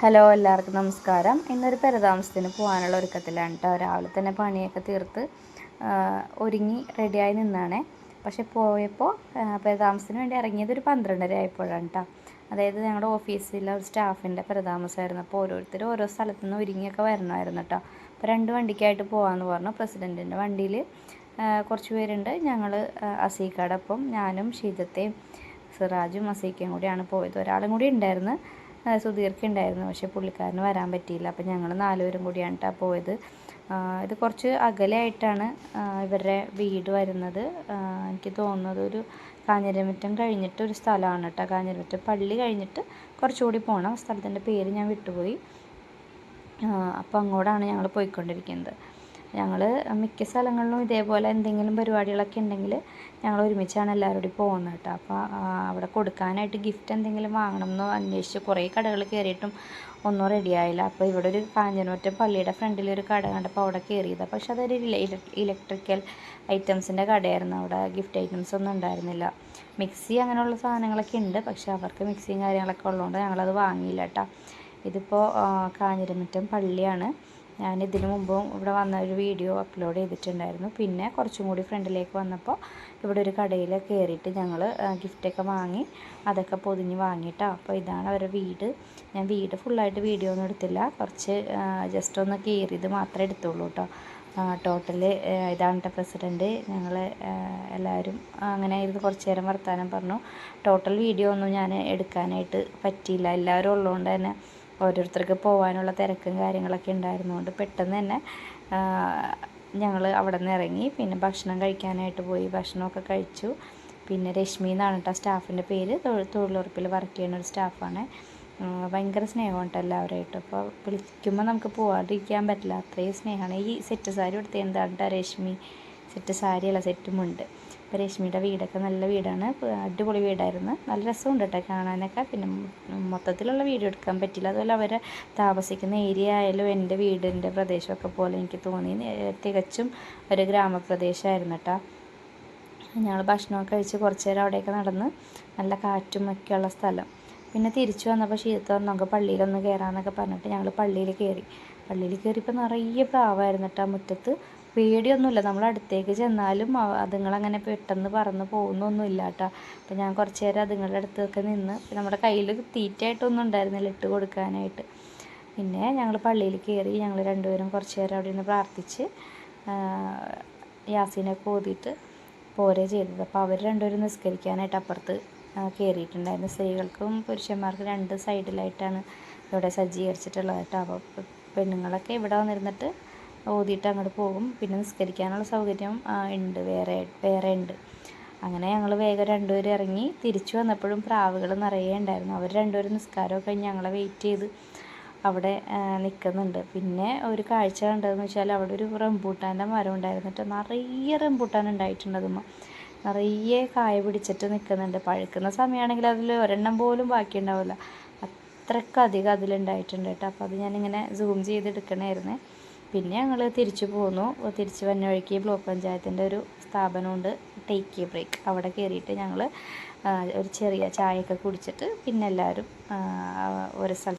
Hello എല്ലാവർക്കും നമസ്കാരം. ഇന്നൊരു പെരതാമസത്തിന് പോകാനുള്ള ഒരുക്കത്തിലാണ് കേട്ടോ രാവിലെ തന്നെ പണിയൊക്കെ തീർത്ത് ഒരുങ്ങി റെഡിയായി നിന്നാണേ. പക്ഷെ പോയപ്പോൾ പെരതാമസത്തിന് വേണ്ടി ഇറങ്ങിയത് ഒരു പന്ത്രണ്ടര ആയപ്പോഴാണ് കേട്ടോ അതായത് ഞങ്ങളുടെ ഓഫീസിലെ ഒരു സ്റ്റാഫിന്റെ പെരതാമസമായിരുന്നു. അപ്പോൾ ഓരോരുത്തർ ഓരോ സ്ഥലത്തു നിന്ന് ഒരുങ്ങിയൊക്കെ വരണമായിരുന്നു കേട്ടോ അപ്പോൾ രണ്ട് വണ്ടിക്കായിട്ട് പോകാമെന്ന് പറഞ്ഞു. പ്രസിഡന്റിന്റെ വണ്ടിയിൽ കുറച്ച് പേരുണ്ട്. ഞങ്ങൾ അസീക്കാടൊപ്പം ഞാനും ഷീജത്തെയും സിറാജും അസീക്കയും കൂടിയാണ് പോയത്. ഒരാളും കൂടി ഉണ്ടായിരുന്നു. ആ, സുധീർക്ക് ഉണ്ടായിരുന്നു പക്ഷേ പുള്ളിക്കാരന് വരാൻ പറ്റിയില്ല. അപ്പം ഞങ്ങൾ നാലുപേരും കൂടിയാണ് കേട്ടോ പോയത്. ഇത് കുറച്ച് അകലെയായിട്ടാണ് ഇവരുടെ വീട് വരുന്നത്. എനിക്ക് തോന്നുന്നത് ഒരു കാഞ്ഞിരമറ്റം കഴിഞ്ഞിട്ട് ഒരു സ്ഥലമാണ് കേട്ടോ കാഞ്ഞിരമറ്റം പള്ളി കഴിഞ്ഞിട്ട് കുറച്ചുകൂടി പോകണം സ്ഥലത്തിന്റെ പേര് ഞാൻ വിട്ടുപോയി. അപ്പോൾ അങ്ങോട്ടാണ് ഞങ്ങൾ പോയിക്കൊണ്ടിരിക്കുന്നത്. ഞങ്ങൾ മിക്ക സ്ഥലങ്ങളിലും ഇതേപോലെ എന്തെങ്കിലും പരിപാടികളൊക്കെ ഉണ്ടെങ്കിൽ ഞങ്ങൾ ഒരുമിച്ചാണ് എല്ലാവരും കൂടി പോകുന്നത് കേട്ടോ. അപ്പോൾ അവിടെ കൊടുക്കാനായിട്ട് ഗിഫ്റ്റ് എന്തെങ്കിലും വാങ്ങണം എന്ന് അന്വേഷിച്ച് കുറേ കടകൾ കയറിയിട്ടും ഒന്നും റെഡിയായില്ല അപ്പോൾ ഇവിടെ ഒരു കാഞ്ഞിരമറ്റം പള്ളിയുടെ ഫ്രണ്ടിൽ ഒരു കട കണ്ടപ്പോൾ അവിടെ കയറിയത് പക്ഷെ അതൊരു ഇലക്ട്രിക്കൽ ഐറ്റംസിന്റെ കടയായിരുന്നു. അവിടെ ഗിഫ്റ്റ് ഐറ്റംസ് ഒന്നും ഉണ്ടായിരുന്നില്ല. മിക്സി അങ്ങനെയുള്ള സാധനങ്ങളൊക്കെ ഉണ്ട്. പക്ഷെ അവർക്ക് മിക്സിയും കാര്യങ്ങളൊക്കെ ഉള്ളതുകൊണ്ട് ഞങ്ങളത് വാങ്ങിയില്ല കേട്ടോ. ഇതിപ്പോൾ കാഞ്ഞിരമറ്റം പള്ളിയാണ്. ഞാൻ ഇതിനു മുമ്പും ഇവിടെ വന്ന ഒരു വീഡിയോ അപ്ലോഡ് ചെയ്തിട്ടുണ്ടായിരുന്നു. പിന്നെ കുറച്ചും കൂടി ഫ്രണ്ടിലേക്ക് വന്നപ്പോൾ ഇവിടെ ഒരു കടയിൽ കയറിയിട്ട് ഞങ്ങൾ ഗിഫ്റ്റൊക്കെ വാങ്ങി അതൊക്കെ പൊതിഞ്ഞ് വാങ്ങിയിട്ടോ. അപ്പോൾ ഇതാണ് അവരുടെ വീട്. ഞാൻ വീട് ഫുള്ളായിട്ട് വീഡിയോ ഒന്നും എടുത്തില്ല. കുറച്ച് ജസ്റ്റ് ഒന്ന് കയറിയത് മാത്രമേ എടുത്തുള്ളൂ കേട്ടോ. ടോട്ടൽ ഇതാണ് പ്രസിഡന്റ് ഞങ്ങൾ എല്ലാവരും അങ്ങനെ ഇരുന്ന് കുറച്ച് നേരം വർത്തമാനം പറഞ്ഞു. ടോട്ടൽ വീഡിയോ ഒന്നും ഞാൻ എടുക്കാനായിട്ട് പറ്റിയില്ല. എല്ലാവരും ഉള്ളതുകൊണ്ട് തന്നെ ഓരോരുത്തർക്ക് പോകാനുള്ള തിരക്കും കാര്യങ്ങളൊക്കെ ഉണ്ടായിരുന്നതുകൊണ്ട് പെട്ടെന്ന് തന്നെ ഞങ്ങൾ അവിടെ നിന്ന് ഇറങ്ങി. പിന്നെ ഭക്ഷണം കഴിക്കാനായിട്ട് പോയി. ഭക്ഷണമൊക്കെ കഴിച്ചു. പിന്നെ രശ്മി എന്നാണ് കേട്ടോ സ്റ്റാഫിന്റെ പേര്. തൊഴിലുറപ്പിൽ വർക്ക് ചെയ്യുന്ന ഒരു സ്റ്റാഫാണ്. ഭയങ്കര സ്നേഹമുണ്ട് എല്ലാവരുമായിട്ട്. അപ്പോൾ വിളിക്കുമ്പോൾ നമുക്ക് പോകാതിരിക്കാൻ പറ്റില്ല. അത്രയും സ്നേഹമാണ്. ഈ സെറ്റ് സാരി എടുത്ത് എന്താണ് രശ്മി? സെറ്റ് സാരിയല്ല സെറ്റുമുണ്ട് അപ്പോൾ രശ്മിയുടെ വീടൊക്കെ നല്ല വീടാണ്. അടിപൊളി വീടായിരുന്നു. നല്ല രസമുണ്ട് കേട്ടോ കാണാനൊക്കെ. പിന്നെ മൊത്തത്തിലുള്ള വീഡിയോ എടുക്കാൻ പറ്റില്ല. അതുപോലെ അവർ താമസിക്കുന്ന ഏരിയ ആയാലും എന്റെ വീടിന്റെ പ്രദേശമൊക്കെ പോലെ എനിക്ക് തോന്നി. തികച്ചും ഒരു ഗ്രാമപ്രദേശമായിരുന്നു കേട്ടോ. ഞങ്ങൾ ഭക്ഷണമൊക്കെ കഴിച്ച് കുറച്ച് നേരം അവിടെയൊക്കെ നടന്ന് നല്ല കാറ്റും ഒക്കെ ഉള്ള സ്ഥലം. പിന്നെ തിരിച്ചു വന്നപ്പോൾ ശീലത്ത് നമുക്ക് പള്ളിയിലൊന്ന് കയറാമെന്നൊക്കെ പറഞ്ഞിട്ട് ഞങ്ങൾ പള്ളിയിൽ കയറി പള്ളിയിൽ കയറിയപ്പോൾ നിറയെ പ്രാവായിരുന്നു കേട്ടോ മുറ്റത്ത്. പേടിയൊന്നുമില്ല. നമ്മൾ അടുത്തേക്ക് ചെന്നാലും അതുങ്ങളങ്ങനെ പെട്ടെന്ന് പറന്ന് പോകുന്നൊന്നുമില്ല കേട്ടോ അപ്പോൾ ഞാൻ കുറച്ച് നേരം അതുങ്ങളുടെ അടുത്തൊക്കെ നിന്ന് നമ്മുടെ കയ്യിൽ തീറ്റയായിട്ടൊന്നും ഉണ്ടായിരുന്നില്ല ഇട്ട് കൊടുക്കാനായിട്ട്. പിന്നെ ഞങ്ങൾ പള്ളിയിൽ കയറി ഞങ്ങൾ രണ്ടുപേരും കുറച്ച് നേരം അവിടെ നിന്ന് പ്രാർത്ഥിച്ച് യാസീനൊക്കെ ഓതിയിട്ട് പോരെ ചെയ്തത്. അപ്പോൾ അവർ രണ്ടുപേരും നിസ്കരിക്കാനായിട്ട് അപ്പുറത്ത് കയറിയിട്ടുണ്ടായിരുന്നു സ്ത്രീകൾക്കും പുരുഷന്മാർക്കും രണ്ട് സൈഡിലായിട്ടാണ് ഇവിടെ സജ്ജീകരിച്ചിട്ടുള്ളത് കേട്ടോ. അപ്പോൾ പെണ്ണുങ്ങളൊക്കെ ഇവിടെ വന്നിരുന്നിട്ട് ഓതിയിട്ട് അങ്ങോട്ട് പോകും. പിന്നെ നിസ്കരിക്കാനുള്ള സൗകര്യം ഉണ്ട് വേറെ വേറെ ഉണ്ട് അങ്ങനെ ഞങ്ങൾ വേഗം രണ്ടുപേരും ഇറങ്ങി തിരിച്ചു വന്നപ്പോഴും പ്രാവുകൾ നിറയെ ഉണ്ടായിരുന്നു അവർ രണ്ടുപേരും നിസ്കാരമൊക്കെ കഴിഞ്ഞ് ഞങ്ങളെ വെയിറ്റ് ചെയ്ത് അവിടെ നിൽക്കുന്നുണ്ട് പിന്നെ ഒരു കാഴ്ച കണ്ടതെന്ന് വെച്ചാൽ അവിടെ ഒരു റംബൂട്ടാന്റെ മരം ഉണ്ടായിരുന്നിട്ട് നിറയെ റംബൂട്ടാൻ ഉണ്ടായിട്ടുണ്ട് നിറയെ കായ പിടിച്ചിട്ട് നിൽക്കുന്നുണ്ട് പഴുക്കുന്ന സമയമാണെങ്കിൽ അതിൽ ഒരെണ്ണം പോലും ബാക്കി ഉണ്ടാവില്ല അത്രയ്ക്കധികം അതിലുണ്ടായിട്ടുണ്ട് കേട്ടോ. അപ്പോൾ അത് ഞാനിങ്ങനെ സൂം ചെയ്തെടുക്കണമായിരുന്നേ പിന്നെ ഞങ്ങൾ തിരിച്ചു പോന്നു. തിരിച്ച് വന്ന വഴിക്ക് ബ്ലോക്ക് പഞ്ചായത്തിന്റെ ഒരു സ്ഥാപനമുണ്ട്. ടേക്ക് എ ബ്രേക്ക് അവിടെ കയറിയിട്ട് ഞങ്ങൾ ഒരു ചെറിയ ചായയൊക്കെ കുടിച്ചിട്ട് പിന്നെ എല്ലാവരും ഒരു സ്ഥലത്ത്